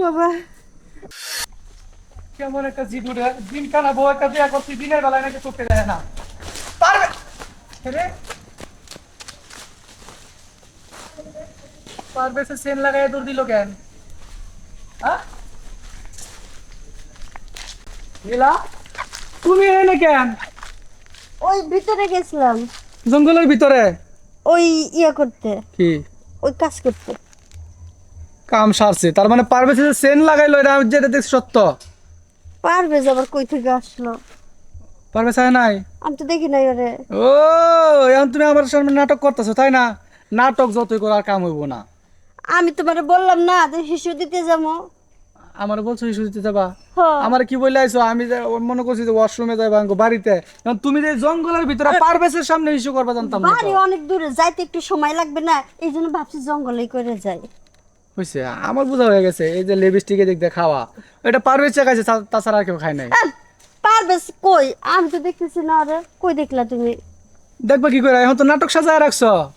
বাবা। কেমন একটা জিদুর দিন কানা বউ একটা বিয়া করছি দিনের বেলায় নাকি চোখে যায় না। পারবে? রে পারবে সে সেন লাগাই দূর দিল কেন? হ্যাঁ? নীলা তুমি এনে কেন? ওই ভিতরে গেছিলাম। জঙ্গলের ভিতরে? ওই ইয়ে করতে। কি? ওই কাজ করতে। কাম সারছে। তার মানে পারবে সে সেন লাগাইলো এটা যেটা দেখছি সত্য? পারবে আবার কই থেকে আসলো? পারবে চায় নাই? আমি তো দেখি নাই ওরে। ও এখন তুমি আমার সামনে নাটক করতেছো তাই না? নাটক যতই করো আর কাম হইব না। আমি তোমারে বললাম না যে শিশু দিতে যাব। আমার বলছো ইস্যু দিতে যাবা? আমার কি বলে আইছো? আমি মনে করছি যে ওয়াশরুমে যাইবা আঙ্গো বাড়িতে। এখন তুমি যে জঙ্গলের ভিতরে পারবেসের সামনে ইস্যু করবা জানতাম না বাড়ি অনেক দূরে যাইতে একটু সময় লাগবে না। এই জন্য ভাবছি জঙ্গলে করে যাই। হইছে আমার বোঝা হয়ে গেছে এই যে লিপস্টিকে দিয়ে খাওয়া। এটা পারবেস খাইছে তা- তাছাড়া আর কেউ খায় নাই। পারবে কই? আমি তো দেখতেছি না ওরে কই দেখলা তুমি? দেখবা কি করে এখন তো নাটক সাজায় রাখছো।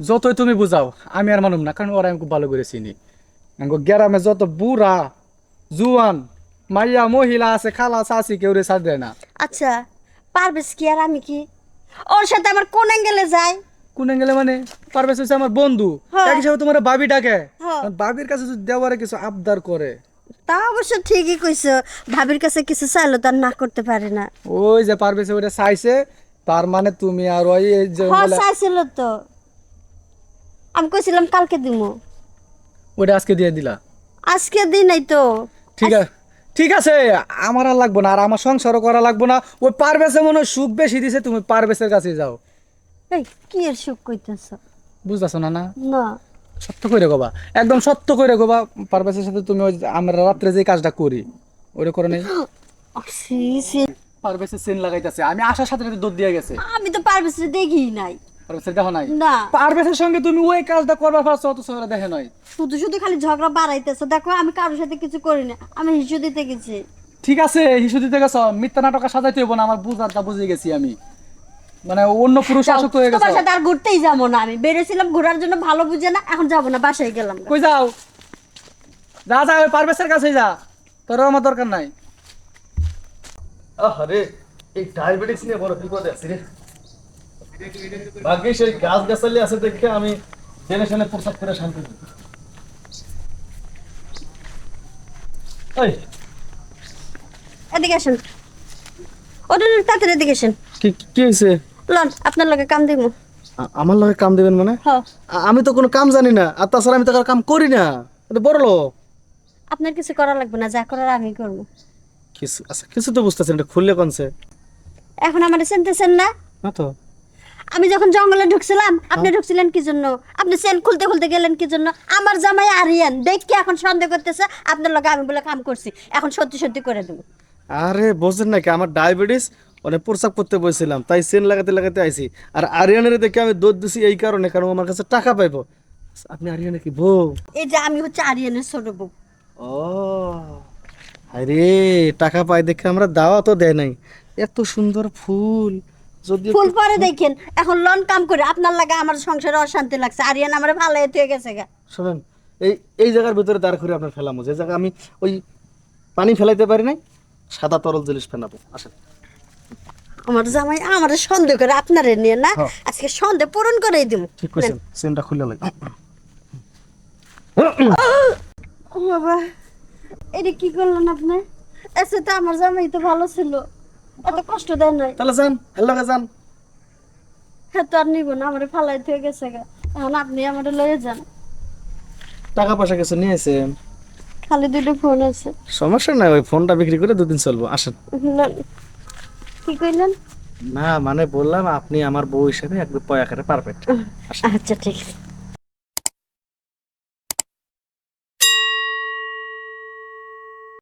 যতই তুমি বুঝাও আমি আর মানুম না কারণ ওরা আমি খুব ভালো করে চিনি। গ্রামে যত বুড়া জুয়ান মাইয়া মহিলা আছে খালা চাচি কেউ রে সাজ দেয় না। আচ্ছা পারবে কি আর আমি কি? ওর সাথে আমার কোন অ্যাঙ্গেলে যাই কোন মানে হচ্ছে আমার বন্ধু। হ্যাঁ। এক হিসাবে তোমার বাবি ডাকে। হ্যাঁ। বাবির কাছে যদি দেওয়ারে কিছু আবদার করে। তা অবশ্য ঠিকই কইছো। ভাবির কাছে কিছু চাইলো তার না করতে পারে না। ওই যে ওইটা চাইছে তার মানে তুমি আর ওই যে হ্যাঁ চাইছিল তো। আমি কইছিলাম কালকে দিমু। ওইটা আজকে দিয়ে দিলা। আজকে দিন নাই তো। ঠিক আছে ঠিক আছে আমার আর লাগবো না। আর আমার সংসারও করা লাগবো না। ওই পারবেশে মনে হয় সুখ বেশি দিছে তুমি পারবেশের কাছে যাও। এই কি এর সুখ কইতেছ? বুঝতেছো না না? না। সত্য করে গোবা একদম সত্য করে গোবা পারবেশের সাথে তুমি ওই আমরা রাত্রে যে কাজটা করি ওটা করে নেই? C, C. সেন লাগাইতেছে। আমি আসার সাথে সাথে দৌড় দিয়ে গেছে? আমি তো পারবে দেখি নাই। পারবেশের দেখো নাই? না। পারবেশের সঙ্গে তুমি ওই কাজটা করবার পারছ অত সঙ্গে দেখে নয় শুধু শুধু খালি ঝগড়া বাড়াইতেছে। দেখো আমি কারোর সাথে কিছু করি না। আমি হিসু দিতে গেছি। ঠিক আছে হিসু দিতে গেছো। মিথ্যা নাটক সাজাইতে হইব না আমার বুঝারটা বুঝে গেছি আমি। মানে অন্য পুরুষ আসক্ত হয়ে গেছে। তোমার সাথে আর ঘুরতেই যাব না আমি। বেড়েছিলাম ঘোরার জন্য ভালো বুঝে না এখন যাব না বাসায় গেলাম। কই যাও? যা যা ওই পারভেজের কাছে যা। তোর আমার দরকার নাই। আরে এই ডায়াবেটিস নিয়ে বড় বিপদে আছি রে। ভাগ্যিস এই গাছ গাছালি আছে দেখে আমি জেনে শুনে প্রসাদ করে শান্তি এই। এদিকে আসেন। ওটা তাড়াতাড়ি এদিকে আসেন। কি কি হয়েছে? লন আপনার লগে কাম দিব আমার লগে কাম দিবেন মানে? আমি তো কোনো কাম জানি না আর তাছাড়া আমি তো কারও কাম করি না। বড় লোক। আপনার কিছু করা লাগবে না যা করার আমি করব। কিছু আচ্ছা কিছু তো বুঝতেছেন এটা খুললে কনছে এখন আমার চিনতেছেন না? না তো। আমি যখন জঙ্গলে ঢুকছিলাম আপনি ঢুকছিলেন কি জন্য? আপনি চেন খুলতে খুলতে গেলেন কি জন্য? আমার জামাই আরিয়ান দেখকে এখন সন্দেহ করতেছে আপনার লগে আমি বলে কাম করছি। এখন সত্যি সত্যি করে দেবো। আরে বোঝেন নাকি আমার ডায়াবেটিস অনেক প্রসাব করতে বসছিলাম তাই সেন লাগাতে লাগাতে আইছি। আর আরিয়ানের দেখে আমি দৌড় দিছি এই কারণে কারণ আমার কাছে টাকা পাইবো। আপনি আরিয়ানে কি বউ? এই যে আমি হচ্ছে আরিয়ানের ছোট বউ। ও আরে টাকা পাই দেখে আমরা দাওয়া তো দেয় নাই। এত সুন্দর ফুল। যদি ফুল পরে দেখেন এখন লন কাম করে আপনার লাগে আমার সংসারে অশান্তি লাগছে। আরিয়ান আমার ভালো হয়ে গেছে গা। শোনেন এই এই জায়গার ভিতরে দাঁড় করে আপনার ফেলামো। যে জায়গা আমি ওই পানি ফেলাইতে পারি নাই সাদা তরল জিনিস ফেলাবো। আসেন। আমার জামাই আমার সন্দেহ করে আপনারে নিয়ে না হ্যাঁ। আজকে সন্দেহ পূরণ করেই দিব ঠিক কইছেন সেনটা খুলে লাগে ও বাবা এটা কি করলেন আপনি? এসে তো আমার জামাই তো ভালো ছিল। এত কষ্ট নাই। তাহলে যান হ্যালো যান। হ্যাঁ তো আর নিব না আমার ফালাই থেকে গেছে গা। এখন আপনি আমার লয়ে যান। টাকা পয়সা কিছু নিয়ে এসেন খালি দুটো ফোন আছে। সমস্যা নাই ওই ফোনটা বিক্রি করে দুদিন চলবো আসেন। না, কি কইলেন? না মানে বললাম আপনি আমার বউ হিসেবে একদম পয়াকারে পারফেক্ট আচ্ছা ঠিক আছে।